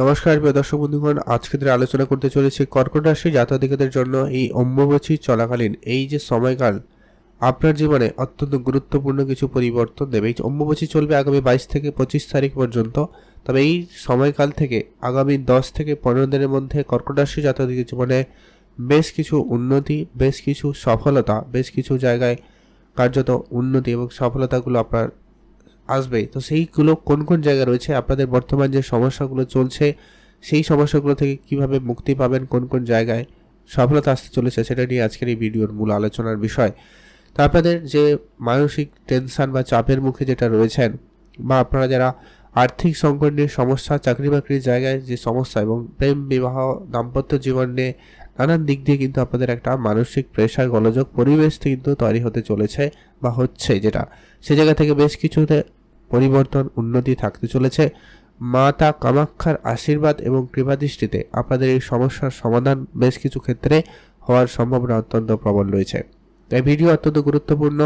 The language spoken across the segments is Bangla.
নমস্কার, প্রিয় দর্শক বন্ধুগণ। আজকে দিনে আলোচনা করতে চলেছি কর্কট রাশি জাতকদের জন্য এই অম্বুবাচী চলাকালীন, এই যে সময়কাল, আপনার জীবনে অত্যন্ত গুরুত্বপূর্ণ কিছু পরিবর্তন দেবে। এই অম্বুবাচী চলবে আগামী বাইশ থেকে পঁচিশ তারিখ পর্যন্ত। তবে এই সময়কাল থেকে আগামী দশ থেকে পনেরো দিনের মধ্যে কর্কট রাশি জাতকদের জীবনে বেশ কিছু উন্নতি, বেশ কিছু সফলতা, বেশ কিছু জায়গায় কার্যত উন্নতি এবং সফলতাগুলো আপনার আসবে তো সেইগুলো কোন কোন জায়গায় রয়েছে? আপনাদের বর্তমান যে সমস্যাগুলো চলছে, সেই সমস্যাগুলো থেকে কীভাবে মুক্তি পাবেন, কোন কোন জায়গায় সফলতা আসতে চলেছে, সেটা নিয়ে আজকের এই ভিডিওর মূল আলোচনার বিষয়। তো আপনাদের যে মানসিক টেনশন বা চাপের মুখে যেটা রয়েছেন, বা আপনারা যারা আর্থিক সংকট নিয়ে সমস্যা, চাকরি বাকরির জায়গায় যে সমস্যা এবং প্রেম, বিবাহ, দাম্পত্য জীবন নিয়ে নানান দিক দিয়ে কিন্তু আপনাদের একটা মানসিক প্রেশার গলযোগ পরিবেশ কিন্তু তৈরি হতে চলেছে বা হচ্ছে যেটা। সে জায়গা থেকে বেশ কিছুতে পরিবর্তন উন্নতি থাকতে চলেছে। মাতা কামাক্ষার আশীর্বাদ এবং কৃপাদৃষ্টিতে আপনাদের এই সমস্যার সমাধান বেশ কিছু ক্ষেত্রে হওয়ার সম্ভাবনা অত্যন্ত প্রবল রয়েছে। তাই ভিডিও অত্যন্ত গুরুত্বপূর্ণ।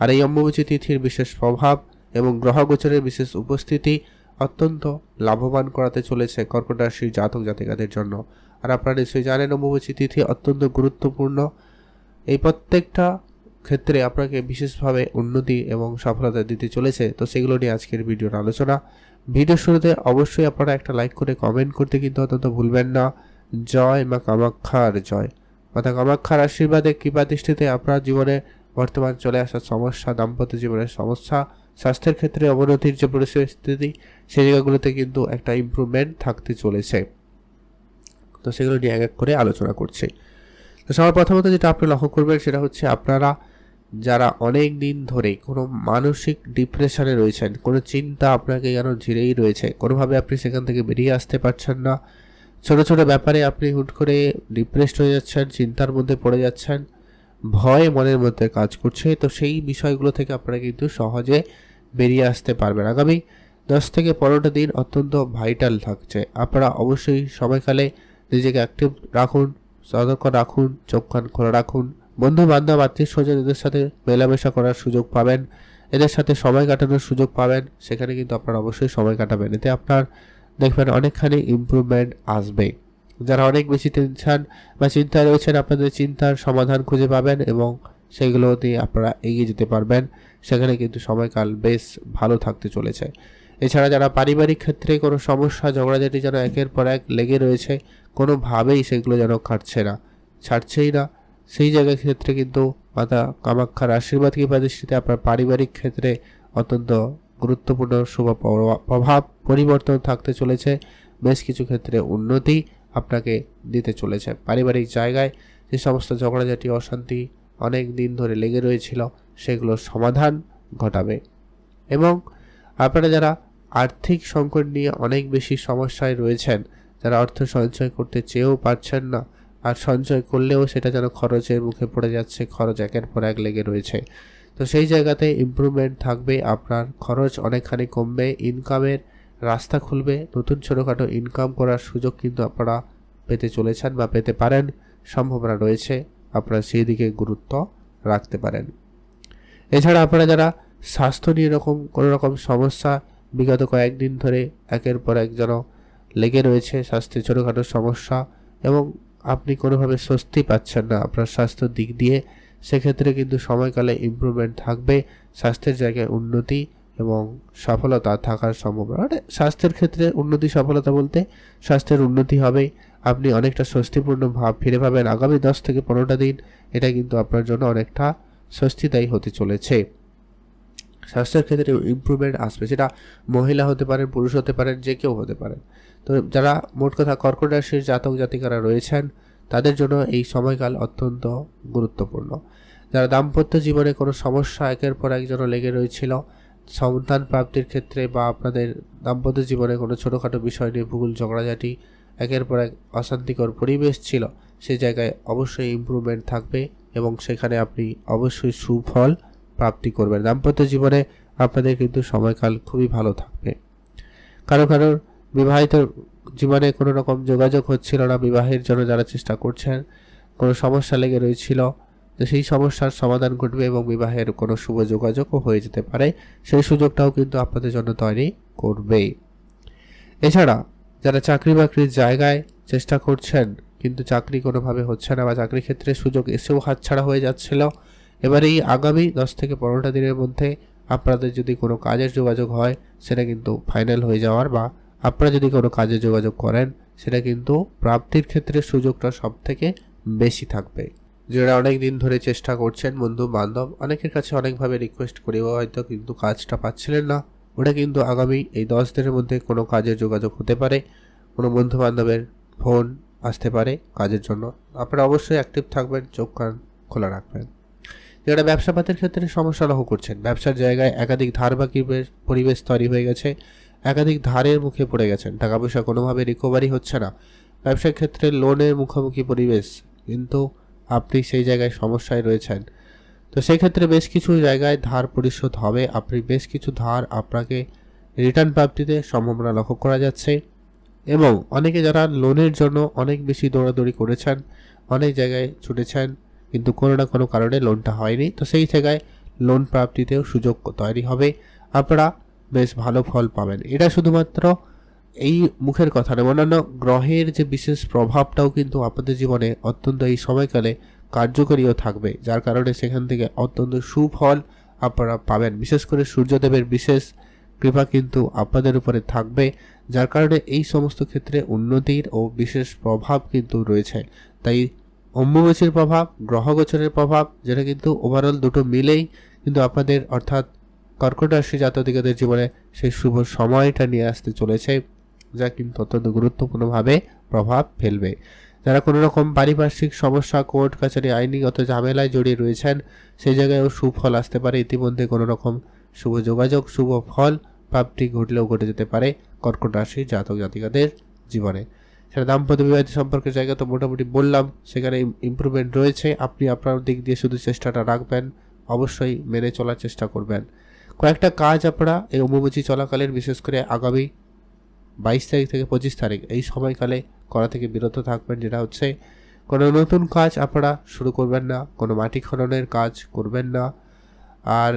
আর এই অম্বুবাচী তিথির বিশেষ প্রভাব এবং গ্রহগোচরের বিশেষ উপস্থিতি অত্যন্ত লাভবান করাতে চলেছে কর্কট রাশির জাতক জাতিকাদের জন্য। আর আপনারা নিশ্চয়ই জানেন অম্বুবাচী তিথি অত্যন্ত গুরুত্বপূর্ণ। এই প্রত্যেকটা ক্ষেত্রে আপনাকে বিশেষভাবে উন্নতি এবং সফলতা দিতে চলেছে। তো সেগুলো নিয়ে আজকের ভিডিওর আলোচনা। ভিডিও শুরুতে অবশ্যই আপনারা একটা লাইক করে কমেন্ট করতে কিন্তু অত্যন্ত ভুলবেন না। জয় মা কামাক্ষার জয়। মাতা কামাক্ষার আশীর্বাদে, কৃপা দৃষ্টিতে আপনার জীবনে বর্তমান চলে আসা সমস্যা, দাম্পত্য জীবনের সমস্যা, স্বাস্থ্যের ক্ষেত্রে অবনতির যে পরিস্থিতি সেই জায়গাগুলোতে কিন্তু একটা ইমপ্রুভমেন্ট থাকতে চলেছে। তো সেগুলো নিয়ে এক এক করে আলোচনা করছি। তো সবার প্রথমত যেটা আপনি লক্ষ্য করবেন সেটা হচ্ছে আপনারা যারা অনেক দিন ধরে কোনো মানসিক ডিপ্রেশনে রয়েছেন, কোনো চিন্তা আপনাকে যেন ঘিরেই রয়েছে, কোনোভাবে আপনি সেখান থেকে বেরিয়ে আসতে পারছেন না, ছোট ছোট ব্যাপারে আপনি হুট করে ডিপ্রেসড হয়ে যাচ্ছেন, চিন্তার মধ্যে পড়ে যাচ্ছেন, ভয় মনের মধ্যে কাজ করছে, তো সেই বিষয়গুলো থেকে আপনারা কিন্তু সহজে বেরিয়ে আসতে পারবেন। আগামী দশ থেকে পনেরোটা দিন অত্যন্ত ভাইটাল থাকছে। আপনারা অবশ্যই সময়কালে নিজেকে অ্যাক্টিভ রাখুন, সতর্ক রাখুন, চোখ কান খোলা রাখুন বন্ধু বান্ধব আত্মীয় স্বজন এদের সাথে মেলামেশা করার সুযোগ পাবেন। এদের সাথে সময় কাটানোর সুযোগ পাবেন। সেখানে কিন্তু আপনারা অবশ্যই সময় কাটাবেন। এতে আপনার দেখবেন অনেকখানি ইমপ্রুভমেন্ট আসবে। যারা অনেক বেশি টেনশন বা চিন্তায় রয়েছেন, আপনাদের চিন্তার সমাধান খুঁজে পাবেন এবং সেগুলো দিয়ে আপনারা এগিয়ে যেতে পারবেন। সেখানে কিন্তু সময়কাল বেশ ভালো থাকতে চলেছে। এছাড়া যারা পারিবারিক ক্ষেত্রে কোনো সমস্যা, ঝগড়াঝাটি যেন একের পর এক লেগে রয়েছে, কোনোভাবেই সেগুলো যেন কাটছে না, ছাড়ছেই না। সেই জায়গার ক্ষেত্রে কিন্তু মাতা কামাক্ষার আশীর্বাদ কৃপা দৃষ্টিতে আপনার পারিবারিক ক্ষেত্রে অত্যন্ত গুরুত্বপূর্ণ শুভ প্রভাব পরিবর্তন থাকতে চলেছে, বেশ কিছু ক্ষেত্রে উন্নতি আপনাকে দিতে চলেছে। পারিবারিক জায়গায় যে সমস্ত ঝগড়াঝাটি, অশান্তি অনেক দিন ধরে লেগে রয়েছিল, সেগুলোর সমাধান ঘটাবে। এবং আপনারা যারা আর্থিক সংকট নিয়ে অনেক বেশি সমস্যায় রয়েছেন, যারা অর্থ সঞ্চয় করতে চেয়েও পারছেন না আর সঞ্চয় করলেও সেটা যেন খরচের মুখে পড়ে যাচ্ছে, খরচ একের পর এক লেগে রয়েছে। তো সেই জায়গাতে ইমপ্রুভমেন্ট থাকবে, আপনার খরচ অনেকখানি কমবে ইনকামের রাস্তা খুলবে, নতুন ছোটোখাটো ইনকাম করার সুযোগ কিন্তু আপনারা পেতে চলেছেন বা পেতে পারেন, সম্ভাবনা রয়েছে, আপনারা সেই দিকে গুরুত্ব রাখতে পারেন। এছাড়া আপনারা যারা স্বাস্থ্য নিয়ে এরকম কোনো রকম সমস্যা, বিগত কয়েকদিন ধরে একের পর এক যেন লেগে রয়েছে স্বাস্থ্যে ছোটোখাটো সমস্যা এবং আপনি কোনোভাবে স্বস্তি পাচ্ছেন না আপনার স্বাস্থ্যের দিক দিয়ে, সেক্ষেত্রে কিন্তু সময়কালে ইমপ্রুভমেন্ট থাকবে, স্বাস্থ্যের জায়গায় উন্নতি এবং সফলতা থাকার সম্ভাবনা। মানে স্বাস্থ্যের ক্ষেত্রে উন্নতি, সফলতা বলতে স্বাস্থ্যের উন্নতি হবে, আপনি অনেকটা স্বস্তিপূর্ণ ভাব ফিরে পাবেন আগামী দশ থেকে পনেরোটা দিন। এটা কিন্তু আপনার জন্য অনেকটা স্বস্তিদায়ী হতে চলেছে। স্বাস্থ্যের ক্ষেত্রে ইমপ্রুভমেন্ট আসবে, সেটা মহিলা হতে পারেন, পুরুষ হতে পারেন, যে কেউ হতে পারেন। তো যারা মোট কথা কর্কট রাশির জাতক জাতিকারা রয়েছেন, তাদের জন্য এই সময়কাল অত্যন্ত গুরুত্বপূর্ণ। যারা দাম্পত্য জীবনে কোনো সমস্যা একের পর এক যেন লেগে রয়েছিল, সন্তান প্রাপ্তির ক্ষেত্রে বা আপনাদের দাম্পত্য জীবনে কোনো ছোটোখাটো বিষয় নিয়ে ভূগোল ঝগড়াঝাটি, একের পর এক অশান্তিকর পরিবেশ ছিল সেই জায়গায় অবশ্যই ইমপ্রুভমেন্ট থাকবে এবং সেখানে আপনি অবশ্যই সুফল প্রাপ্তি করবেন দাম্পত্য জীবনে আপনাদের কিন্তু সময়কাল খুবই ভালো থাকবে। কারও কারোর বিবাহিত জীবনে কোনো রকম যোগাযোগ হচ্ছিল না, বিবাহের জন্য যারা চেষ্টা করছেন, কোনো সমস্যা লেগে রয়েছিল, তো সেই সমস্যার সমাধান ঘটবে এবং বিবাহের কোনো শুভ যোগাযোগও হয়ে যেতে পারে। সেই সুযোগটাও কিন্তু আপনাদের জন্য তৈরি করবে এছাড়া যারা চাকরি বাকরির জায়গায় চেষ্টা করছেন, কিন্তু চাকরি কোনোভাবে হচ্ছে না বা চাকরি ক্ষেত্রে সুযোগ এসেও হাতছাড়া হয়ে যাচ্ছিল এবার এই আগামী দশ থেকে পনেরোটা দিনের মধ্যে আপনাদের যদি কোনো কাজের যোগাযোগ হয়, সেটা কিন্তু ফাইনাল হয়ে যাওয়ার বা আপনারা যদি কোনো কাজে যোগাযোগ করেন, সেটা কিন্তু প্রাপ্তির ক্ষেত্রে সুযোগটা সব থেকে বেশি থাকবে। যারা অনেক দিন ধরে চেষ্টা করছেন, বন্ধু, বান্ধব, অনেকের কাছে অনেকভাবে রিকোয়েস্ট করেও হয়তো কিন্তু কাজটা পাচ্ছিলেন না। ওটা কিন্তু আগামী এই দশ দিনের মধ্যে কোনো কাজের যোগাযোগ হতে পারে, কোনো বন্ধু বান্ধবের ফোন আসতে পারে কাজের জন্য। আপনারা অবশ্যই অ্যাক্টিভ থাকবেন, চোখ কান খোলা রাখবেন। যারা ব্যবসাপাতের ক্ষেত্রে সমস্যা লক্ষ্য করছেন, ব্যবসার জায়গায় একাধিক ধার বাকি বেশ- পরিবেশ তৈরি হয়ে গেছে, একাধিক ধারের মুখে পড়ে গেছেন। টাকা পয়সা কোনোভাবে রিকভারি হচ্ছে না। ব্যবসার ক্ষেত্রে লোনের মুখোমুখি পরিবেশ, কিন্তু আপনি সেই জায়গায় সমস্যায় রয়েছেন। তো সেই ক্ষেত্রে বেশ কিছু জায়গায় ধার পরিশোধ হবে। আপনি বেশ কিছু ধার আপনাকে রিটার্ন প্রাপ্তিতে সম্ভাবনা লক্ষ্য করা যাচ্ছে এবং অনেকে যারা লোনের জন্য অনেক বেশি দৌড়াদৌড়ি করেছেন, অনেক জায়গায় ছুটেছেন কিন্তু কোনো না কোনো কারণে লোনটা হয়নি। তো সেই জায়গায় লোন প্রাপ্তিতেও সুযোগ তৈরি হবে। আপনারা বেশ ভালো ফল পাবেন। এটা শুধুমাত্র এই মুখের কথা নয় অন্যান্য গ্রহের যে বিশেষ প্রভাবটাও কিন্তু আপনাদের জীবনে অত্যন্ত এই সময়কালে কার্যকরীও থাকবে। যার কারণে সেখান থেকে অত্যন্ত সুফল আপনারা পাবেন। বিশেষ করে সূর্যদেবের বিশেষ কৃপা কিন্তু আপনাদের উপরে থাকবে, যার কারণে এই সমস্ত ক্ষেত্রে উন্নতির ও বিশেষ প্রভাব কিন্তু রয়েছে। তাই অম্বুবাচীর প্রভাব, গ্রহগোচরের প্রভাব, যেটা কিন্তু ওভারঅল দুটো মিলেই কিন্তু আপনাদের অর্থাৎ কর্কট রাশি জাতদিকদের জীবনে সেই শুভ সময়টা নিয়ে আসতে চলেছে, যা কিন্তু অত্যন্ত গুরুত্বপূর্ণভাবে প্রভাব ফেলবে। যারা কোনো রকম পারিপার্শ্বিক সমস্যা, কোর্ট কাছারি আইনিগত ঝামেলায় জড়িয়ে রয়েছেন, সেই জায়গায়ও সুফল আসতে পারে। ইতিমধ্যে কোনো রকম শুভ যোগাযোগ, শুভ ফল প্রাপ্তি ঘটলেও ঘটে যেতে পারে কর্কট রাশি জাতক জাতিকাদের জীবনে। সেটা দাম্পত্য বিবাহিত সম্পর্কের জায়গা তো মোটামুটি বললাম, সেখানে ইমপ্রুভমেন্ট রয়েছে। আপনি আপনার দিক দিয়ে শুধু চেষ্টাটা রাখবেন, অবশ্যই মেনে চলার চেষ্টা করবেন। কয়েকটা কাজ আপনারা এই অম্বুবাচী চলাকালীন, বিশেষ করে আগামী বাইশ তারিখ থেকে পঁচিশ তারিখ, এই সময়কালে করা থেকে বিরত থাকবেন। যেটা হচ্ছে, কোনো নতুন কাজ আপনারা শুরু করবেন না, কোনো মাটি খননের কাজ করবেন না। আর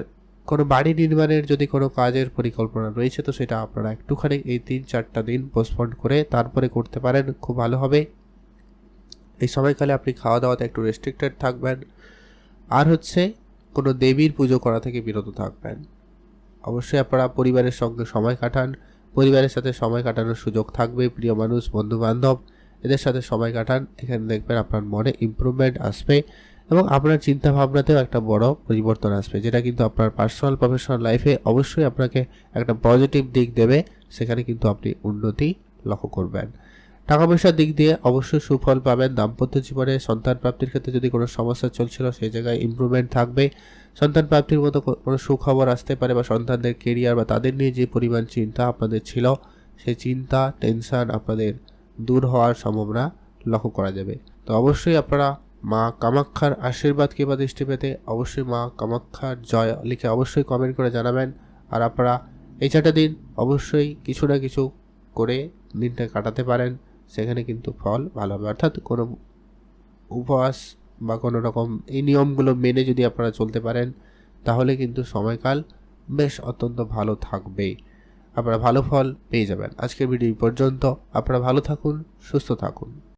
কোনো বাড়ি নির্মাণের যদি কোনো কাজের পরিকল্পনা রয়েছে, তো সেটা আপনারা একটুখানি এই তিন চারটা দিন পোস্টপন্ড করে তারপরে করতে পারেন, খুব ভালো হবে। এই সময়কালে আপনি খাওয়া দাওয়াতে একটু রেস্ট্রিক্টেড থাকবেন। আর হচ্ছে, কোনো দেবীর পুজো করা থেকে বিরত থাকবেন। অবশ্যই আপনারা পরিবারের সঙ্গে সময় কাটান। পরিবারের সাথে সময় কাটানোর সুযোগ থাকবে, প্রিয় মানুষ বন্ধু বান্ধব এদের সাথে সময় কাটান। এখানে দেখবেন আপনার মনে ইমপ্রুভমেন্ট আসবে। এবং আপনার চিন্তা ভাবনাতেও একটা বড় পরিবর্তন আসবে, যেটা কিন্তু আপনার পার্সোনাল প্রফেশনাল লাইফে অবশ্যই আপনাকে একটা পজিটিভ দিক দেবে, সেখানে কিন্তু আপনি উন্নতি লক্ষ্য করবেন। টাকা পয়সার দিক দিয়ে অবশ্যই সুফল পাবেন, দাম্পত্য জীবনে সন্তান প্রাপ্তির ক্ষেত্রে যদি কোনো সমস্যা চলছিল, সেই জায়গায় ইমপ্রুভমেন্ট থাকবে। সন্তান প্রাপ্তির মতো কোনো সুখবর আসতে পারে বা সন্তানদের কেরিয়ার বা তাদের নিয়ে যে পরিমাণ চিন্তা আপনাদের ছিল, সেই চিন্তা টেনশন আপনাদের দূর হওয়ার সম্ভাবনা লক্ষ্য করা যাবে। তো অবশ্যই আপনারা মা কামাক্ষার আশীর্বাদ কিংবা দৃষ্টি পেতে অবশ্যই মা কামাক্ষার জয় লিখে অবশ্যই কমেন্ট করে জানাবেন। আর আপনারা এই চারটা দিন অবশ্যই কিছু না কিছু করে দিনটা কাটাতে পারেন। সেখানে কিন্তু ফল ভালো হবে। অর্থাৎ কোনো উপবাস বা কোনো রকম এই নিয়মগুলো মেনে যদি আপনারা চলতে পারেন, তাহলে কিন্তু সময়কাল বেশ অত্যন্ত ভালো থাকবে আপনারা ভালো ফল পেয়ে যাবেন। আজকের ভিডিও পর্যন্ত। আপনারা ভালো থাকুন, সুস্থ থাকুন।